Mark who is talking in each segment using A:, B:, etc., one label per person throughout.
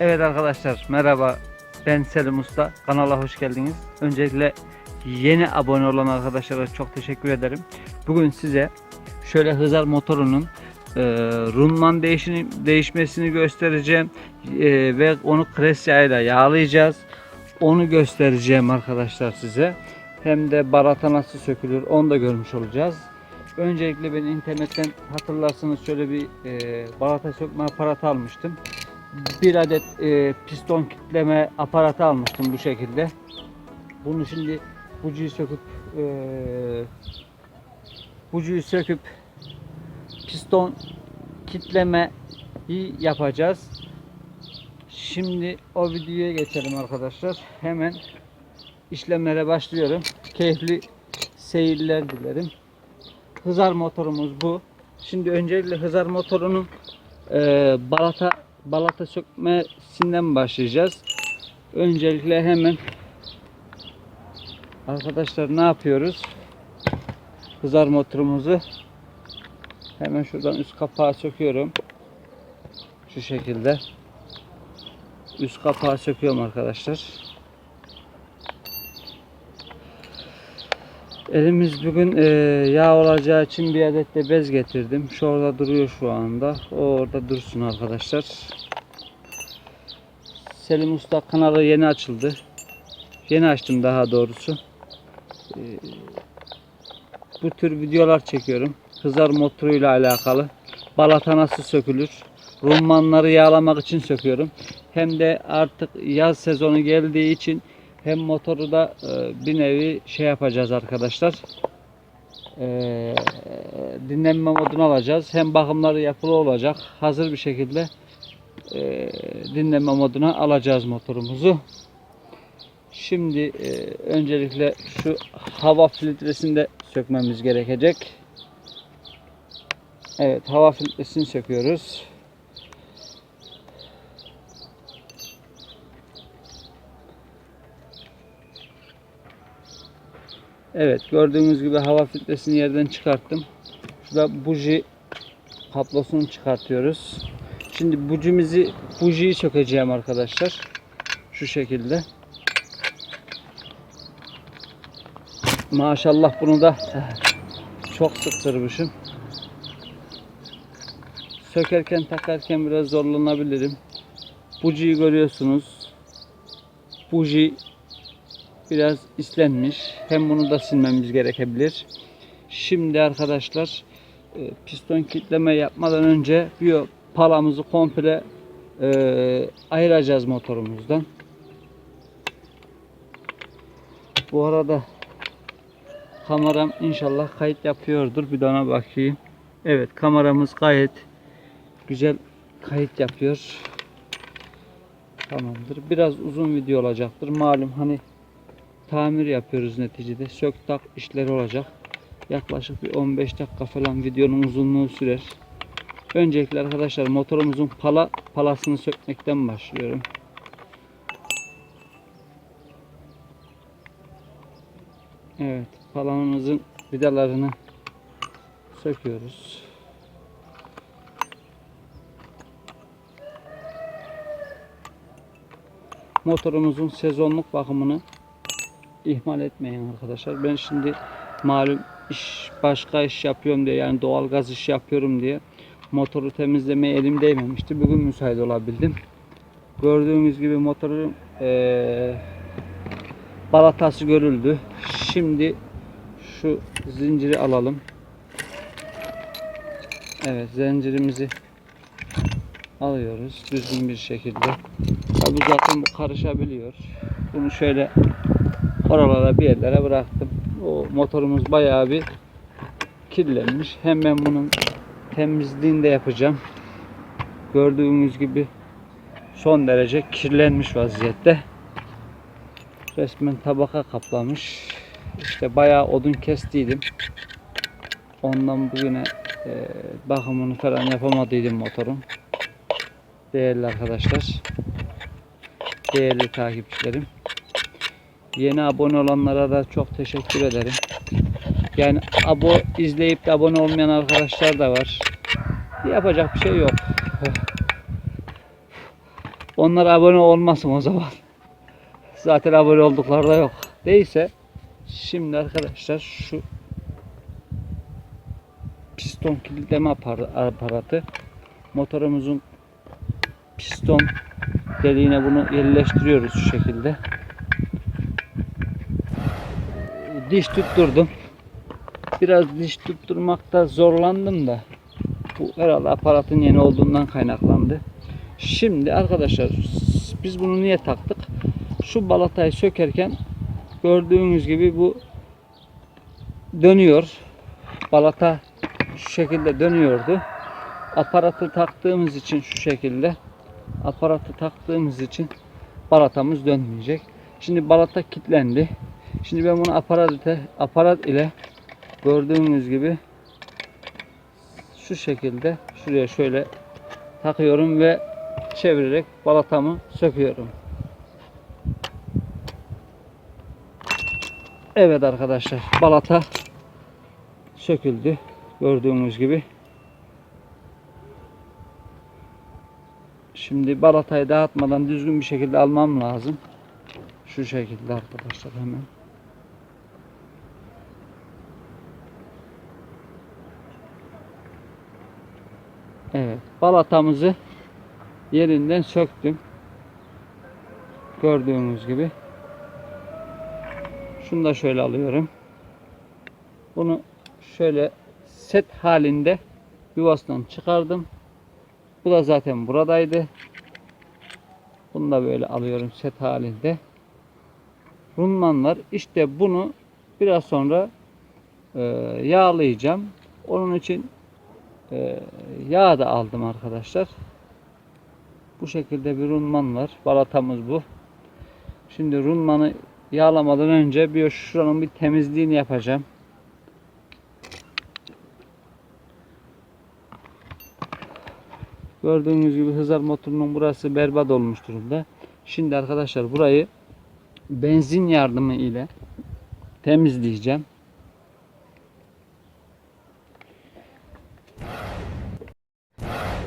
A: Evet arkadaşlar merhaba ben Selim Usta kanala hoş geldiniz. Öncelikle yeni abone olan arkadaşlara çok teşekkür ederim. Bugün size şöyle hızar motorunun e, runman değişini, değişmesini göstereceğim E, ve onu kres yağıyla yağlayacağız. Onu göstereceğim arkadaşlar size. Hem de barata nasıl sökülür onu da görmüş olacağız. Öncelikle ben internetten hatırlarsanız şöyle bir e, balata sökme aparatı almıştım bir adet e, piston kitleme aparatı almıştım bu şekilde. Bunu şimdi bujiyi söküp e, bujiyi söküp piston kitlemeyi yapacağız. Şimdi o videoya geçelim arkadaşlar. Hemen işlemlere başlıyorum. Keyifli seyirler dilerim. Hızar motorumuz bu. Şimdi öncelikle hızar motorunun e, balata balata sökmesinden başlayacağız. Öncelikle hemen arkadaşlar ne yapıyoruz? Hızar motorumuzu hemen şuradan üst kapağı söküyorum. Şu şekilde. Üst kapağı söküyorum arkadaşlar. Elimiz bugün e, yağ olacağı için bir adet de bez getirdim. Şu orada duruyor şu anda. O orada dursun arkadaşlar. Selim Usta kanalı yeni açıldı. Yeni açtım daha doğrusu. E, bu tür videolar çekiyorum. Hızar motoruyla alakalı. Balata nasıl sökülür? Rummanları yağlamak için söküyorum. Hem de artık yaz sezonu geldiği için hem motoru da e, bir nevi şey yapacağız arkadaşlar. E, dinlenme moduna alacağız. Hem bakımları yapılı olacak. Hazır bir şekilde e, dinlenme moduna alacağız motorumuzu. Şimdi e, öncelikle şu hava filtresini de sökmemiz gerekecek. Evet hava filtresini söküyoruz. Evet gördüğünüz gibi hava filtresini yerden çıkarttım. Şurada buji kablosunu çıkartıyoruz. Şimdi bujimizi bujiyi çökeceğim arkadaşlar. Şu şekilde. Maşallah bunu da çok sıktırmışım. Sökerken takarken biraz zorlanabilirim. Bujiyi görüyorsunuz. Buji biraz islenmiş. Hem bunu da silmemiz gerekebilir. Şimdi arkadaşlar e, piston kitleme yapmadan önce bir palamızı komple e, ayıracağız motorumuzdan. Bu arada kameram inşallah kayıt yapıyordur. Bir de ona bakayım. Evet kameramız gayet güzel kayıt yapıyor. Tamamdır. Biraz uzun video olacaktır. Malum hani tamir yapıyoruz neticede. Sök tak işleri olacak. Yaklaşık bir 15 dakika falan videonun uzunluğu sürer. Öncelikle arkadaşlar motorumuzun pala palasını sökmekten başlıyorum. Evet, palamızın vidalarını söküyoruz. Motorumuzun sezonluk bakımını ihmal etmeyin arkadaşlar. Ben şimdi malum iş başka iş yapıyorum diye yani doğal gaz iş yapıyorum diye motoru temizlemeye elim değmemişti. Bugün müsait olabildim. Gördüğünüz gibi motorun eee, balatası görüldü. Şimdi şu zinciri alalım. Evet zincirimizi alıyoruz düzgün bir şekilde. Tabi zaten karışabiliyor. Bunu şöyle oralara bir yerlere bıraktım. O motorumuz bayağı bir kirlenmiş. Hemen bunun temizliğini de yapacağım. Gördüğünüz gibi son derece kirlenmiş vaziyette. Resmen tabaka kaplamış. İşte bayağı odun kestiydim. Ondan bugüne e, bakımını falan yapamadıydım motorun. Değerli arkadaşlar. Değerli takipçilerim. Yeni abone olanlara da çok teşekkür ederim. Yani abo izleyip de abone olmayan arkadaşlar da var. Yapacak bir şey yok. Onlar abone olmasın o zaman. Zaten abone oldukları da yok. Neyse. Şimdi arkadaşlar şu piston kilitleme apar- aparatı motorumuzun piston deliğine bunu yerleştiriyoruz şu şekilde. Diş tutturdum. Biraz diş tutturmakta zorlandım da bu herhalde aparatın yeni olduğundan kaynaklandı. Şimdi arkadaşlar biz bunu niye taktık? Şu balatayı sökerken gördüğünüz gibi bu dönüyor. Balata şu şekilde dönüyordu. Aparatı taktığımız için şu şekilde aparatı taktığımız için balatamız dönmeyecek. Şimdi balata kilitlendi. Şimdi ben bunu aparat ile, aparat ile gördüğünüz gibi şu şekilde şuraya şöyle takıyorum ve çevirerek balatamı söküyorum. Evet arkadaşlar balata söküldü. Gördüğünüz gibi. Şimdi balatayı dağıtmadan düzgün bir şekilde almam lazım. Şu şekilde arkadaşlar hemen. Evet, balatamızı yerinden söktüm. Gördüğünüz gibi. Şunu da şöyle alıyorum. Bunu şöyle set halinde yuvasından çıkardım. Bu da zaten buradaydı. Bunu da böyle alıyorum set halinde. Runman var. İşte bunu biraz sonra e, yağlayacağım. Onun için e, yağ da aldım arkadaşlar. Bu şekilde bir runman var. Balatamız bu. Şimdi runmanı yağlamadan önce bir şuranın bir temizliğini yapacağım. Gördüğünüz gibi hızar motorunun burası berbat olmuş durumda. Şimdi arkadaşlar burayı benzin yardımı ile temizleyeceğim.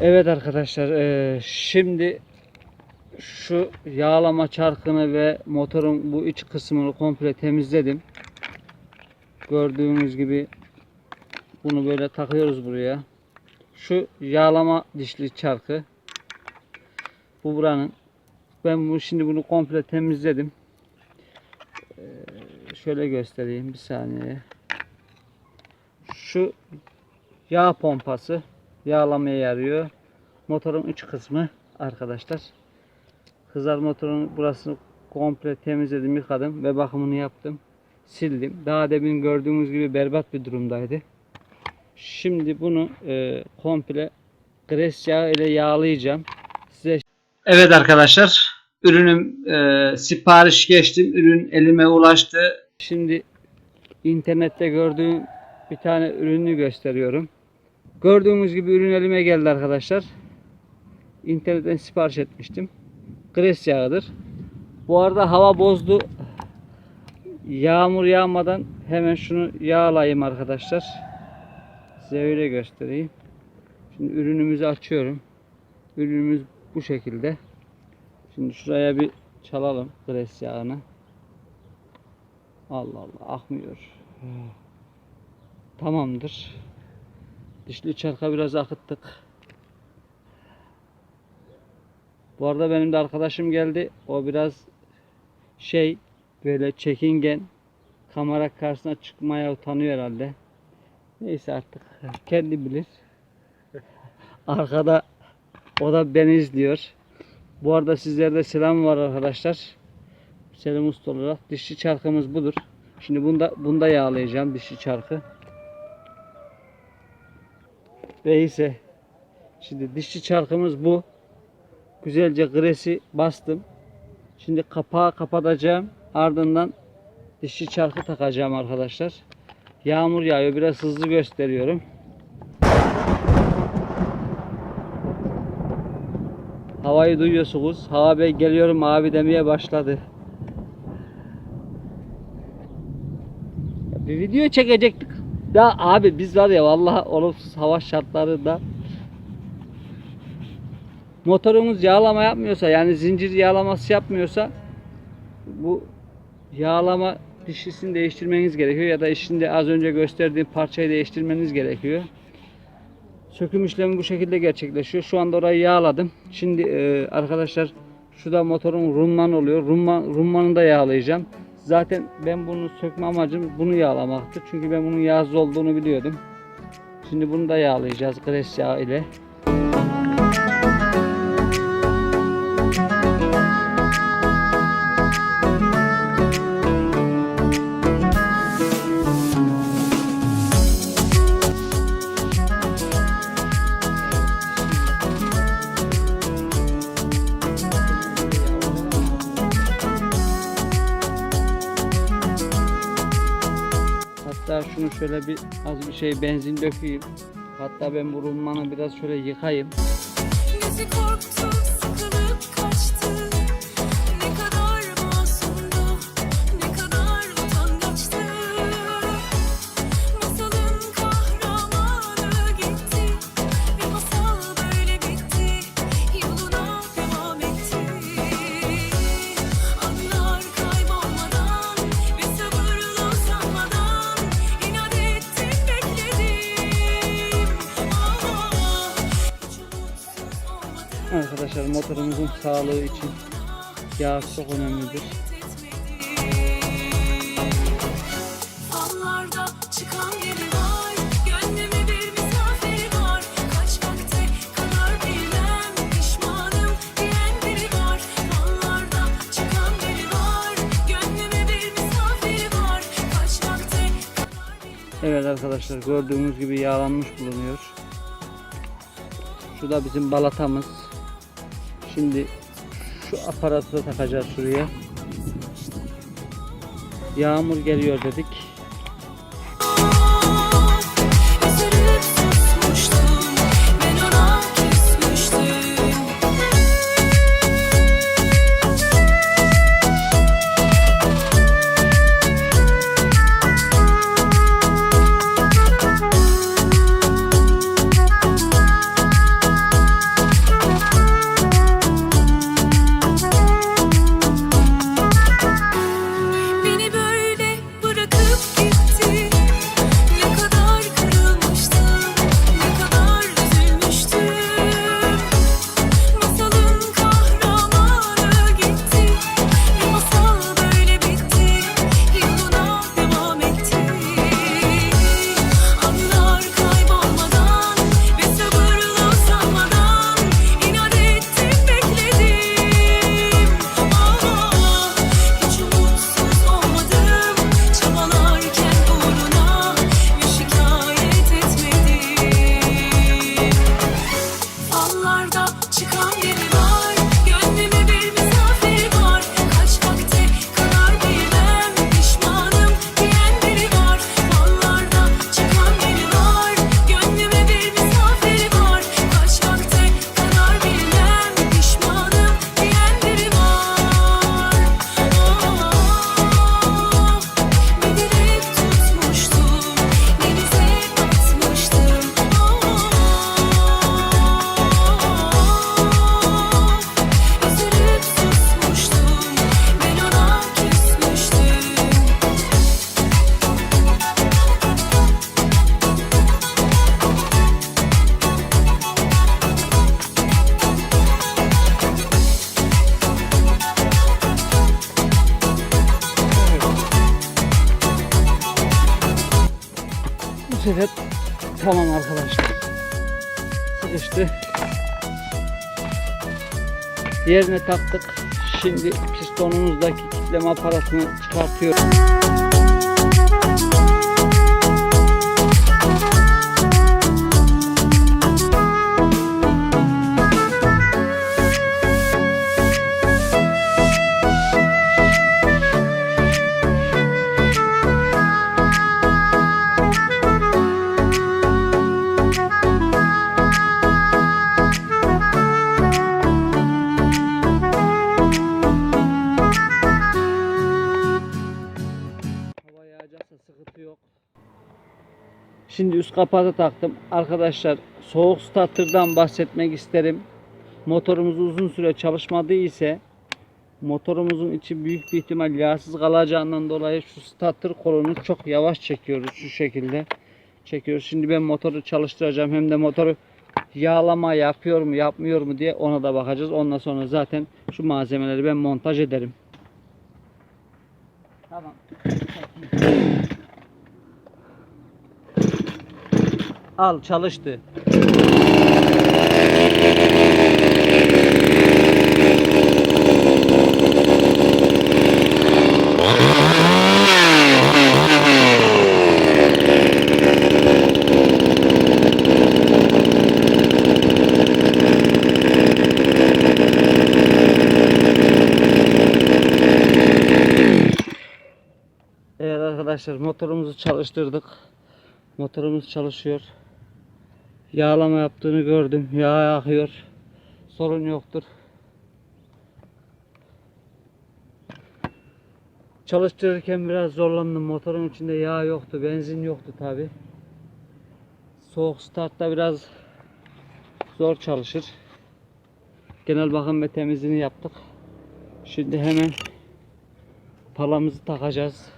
A: Evet arkadaşlar eee, şimdi şu yağlama çarkını ve motorun bu iç kısmını komple temizledim. Gördüğünüz gibi bunu böyle takıyoruz buraya. Şu yağlama dişli çarkı. Bu buranın. Ben bu şimdi bunu komple temizledim. Ee, şöyle göstereyim bir saniye. Şu yağ pompası yağlamaya yarıyor. Motorun iç kısmı arkadaşlar. Hızar motorun burasını komple temizledim, yıkadım ve bakımını yaptım. Sildim. Daha demin gördüğünüz gibi berbat bir durumdaydı. Şimdi bunu e, komple gres yağı ile yağlayacağım. Size Evet arkadaşlar, ürünüm e, sipariş geçtim. Ürün elime ulaştı. Şimdi internette gördüğüm bir tane ürünü gösteriyorum. Gördüğünüz gibi ürün elime geldi arkadaşlar. İnternetten sipariş etmiştim. Gres yağıdır. Bu arada hava bozdu. Yağmur yağmadan hemen şunu yağlayayım arkadaşlar. Size öyle göstereyim. Şimdi ürünümüzü açıyorum. Ürünümüz bu şekilde. Şimdi şuraya bir çalalım gres yağını. Allah Allah akmıyor. Tamamdır. Dişli çarka biraz akıttık. Bu arada benim de arkadaşım geldi. O biraz şey böyle çekingen kamera karşısına çıkmaya utanıyor herhalde. Neyse artık kendi bilir. Arkada o da beni izliyor. Bu arada sizlerde selam var arkadaşlar. Selam usta olarak. Dişli çarkımız budur. Şimdi bunda bunda yağlayacağım dişli çarkı. Neyse. Şimdi dişli çarkımız bu. Güzelce gresi bastım. Şimdi kapağı kapatacağım. Ardından dişli çarkı takacağım arkadaşlar. Yağmur yağıyor. Biraz hızlı gösteriyorum. Havayı duyuyorsunuz. Hava Bey geliyorum abi demeye başladı. Bir video çekecektik. Ya abi biz var ya vallahi olumsuz hava şartlarında motorunuz yağlama yapmıyorsa yani zincir yağlaması yapmıyorsa bu yağlama dişlisini değiştirmeniz gerekiyor ya da içinde az önce gösterdiğim parçayı değiştirmeniz gerekiyor. Söküm işlemi bu şekilde gerçekleşiyor. Şu anda orayı yağladım. Şimdi e, arkadaşlar şurada motorun rumman oluyor. Rumman, rummanını da yağlayacağım. Zaten ben bunu sökme amacım bunu yağlamaktı. Çünkü ben bunun yağsız olduğunu biliyordum. Şimdi bunu da yağlayacağız gres yağı ile. Şöyle bir az bir şey benzin dökeyim. Hatta ben bu rummanı biraz şöyle yıkayım.
B: Yüzü korktu, bir misafir var. Kaç vakte kadar bilmem.
A: Evet arkadaşlar gördüğünüz gibi yağlanmış bulunuyor. Şu da bizim balatamız. Şimdi şu aparatı da takacağız şuraya. Yağmur geliyor dedik. Tamam arkadaşlar. Sıkıştı. Yerine taktık. Şimdi pistonumuzdaki kitleme aparatını çıkartıyorum. Şimdi üst kapağı taktım. Arkadaşlar soğuk starter'dan bahsetmek isterim. motorumuz uzun süre çalışmadığı ise motorumuzun içi büyük bir ihtimal yağsız kalacağından dolayı şu starter kolunu çok yavaş çekiyoruz şu şekilde çekiyoruz. Şimdi ben motoru çalıştıracağım hem de motoru yağlama yapıyor mu yapmıyor mu diye ona da bakacağız. Ondan sonra zaten şu malzemeleri ben montaj ederim. Tamam. Al çalıştı. Evet arkadaşlar motorumuzu çalıştırdık. Motorumuz çalışıyor. Yağlama yaptığını gördüm. Yağ akıyor. Sorun yoktur. Çalıştırırken biraz zorlandım. Motorun içinde yağ yoktu. Benzin yoktu tabi. Soğuk startta biraz zor çalışır. Genel bakım ve temizliğini yaptık. Şimdi hemen palamızı takacağız.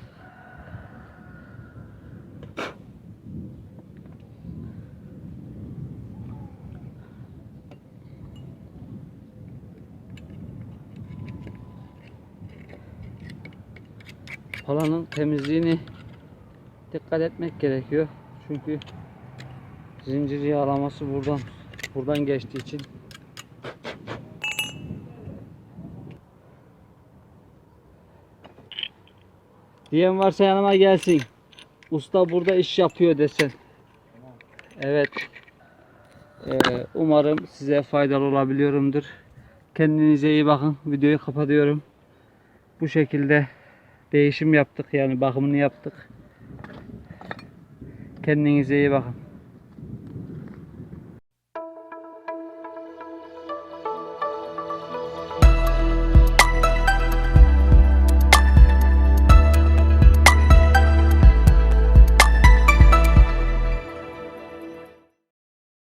A: Palanın temizliğini dikkat etmek gerekiyor. Çünkü zincir yağlaması buradan buradan geçtiği için Diyen varsa yanıma gelsin. Usta burada iş yapıyor desen. Evet. Ee, umarım size faydalı olabiliyorumdur. Kendinize iyi bakın. Videoyu kapatıyorum. Bu şekilde değişim yaptık yani bakımını yaptık. Kendinize iyi bakın.